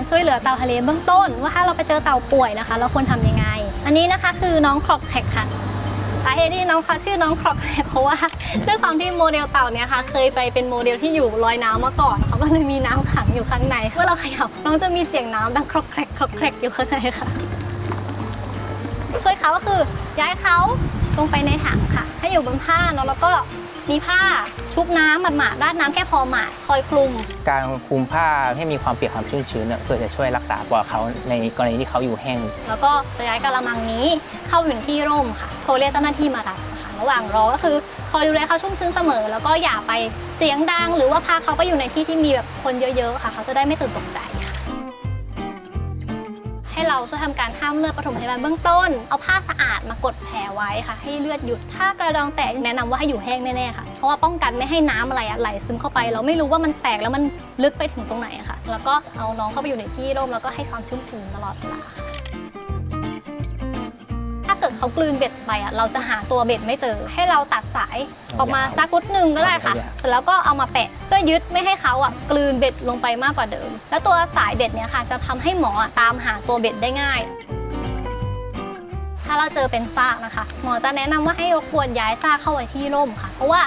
การช่วยเหลือเต่าทะเลเบื้องต้น ว่าถ้าเราไปเจอเต่าป่วยนะคะ เราควรทำยังไง อันนี้นะคะคือน้องครอกแท็กค่ะสาเหตุที่น้องเขาชื่อน้องครอกแท็กเพราะว่าด้วยความที่โมเดลเต่าเนี่ยค่ะเคยไปเป็นโมเดลที่อยู่ลอยน้ำมาก่อนเขาก็เลยมีน้ำขังอยู่ข้างในเมื่อเราขยับน้องจะมีเสียงน้ำดังครอกแครกครอกแครกอยู่ข้างในค่ะ ช่วยเขาก็คือย้ายเขาลงไปในถังค่ะ ให้อยู่ นผ้าเนาะแล้วก็มีผ้าชุบน้ำหมาดๆราดน้ำแค่พอหมาดคอยคลุม การคลุมผ้าให้มีความเปียกความชุ่มชื้นเนี่ยเพื่อจะช่วยรักษาปอดเขาในกรณีที่เขาอยู่แห้ง แล้วก็จะย้ายกระมังนี้เข้าอยู่ในที่ร่มค่ะโทรเรียกเจ้าหน้าที่มารับนะคะระหว่างรอก็คือคอยดูแลเขาชุ่มชื้นเสมอ แล้วก็อย่าไปเสียงดัง หรือว่าพาเขาไปอยู่ในที่ที่มีแบบคนเยอะๆค่ะ เขาจะได้ไม่ตื่นตกใจค่ะ ให้เราช่วยทำการห้ามเลือดปฐมพยาบาลเบื้องต้น เอาผ้าสะอาดมากดแผลไว้ค่ะ ให้เลือดหยุด ถ้ากระดองแตกแนะนำว่าให้อยู่แห้งแน่ๆค่ะ เพราะว่าป้องกันไม่ให้น้ำอะไรอะไหลซึมเข้าไป เราไม่รู้ว่ามันแตกแล้วมันลึกไปถึงตรงไหนอะค่ะ แล้วก็เอาน้องเข้าไปอยู่ในที่ร่มแล้วก็ให้ความชุ่มชื้นตลอดเวลาค่ะ เกิดเขากลืนเบ็ดไปอะเราจะหาตัวเบ็ดไม่เจอ ให้เราตัดสายออกมาสักกุดหนึ่งก็ได้ค่ะ เสร็จแล้วก็เอามาแปะเพื่อยึดไม่ให้เขาอะกลืนเบ็ดลงไปมากกว่าเดิม แล้วตัวสายเบ็ดเนี้ยค่ะ จะทำให้หมออะตามหาตัวเบ็ดได้ง่ายถ้าเราเจอเป็นซากนะคะ หมอจะแนะนำว่าให้รบกวนย้ายซากเข้าไว้ที่ร่มค่ะ เพราะว่า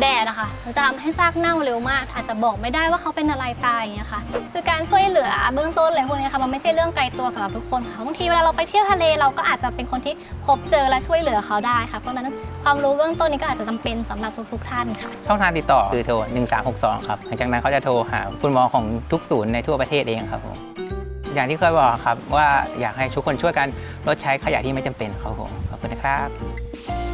แดดนะคะมันจะทำให้ซากเน่าเร็วมาก อาจจะบอกไม่ได้ว่าเขาเป็นอะไรตายอย่างเงี้ยค่ะ คือการช่วยเหลือเบื้องต้นอะไรพวกนี้ค่ะมันไม่ใช่เรื่องไกลตัวสำหรับทุกคนค่ะบางทีเวลาเราไปเที่ยวทะเลเราก็อาจจะเป็นคนที่พบเจอและช่วยเหลือเขาได้ค่ะเพราะฉะนั้นความรู้เบื้องต้นนี้ก็อาจจะจำเป็นสำหรับทุกๆท่านค่ะ ช่องทางติดต่อคือโทร 1362 ครับ หลังจากนั้นเขาจะโทรหาคุณหมอของทุกศูนย์ในทั่วประเทศเองครับผม อย่างที่เคยบอกครับว่าอยากให้ทุกคนช่วยกันลดใช้ขยะที่ไม่จำเป็นครับผม ขอบคุณนะครับ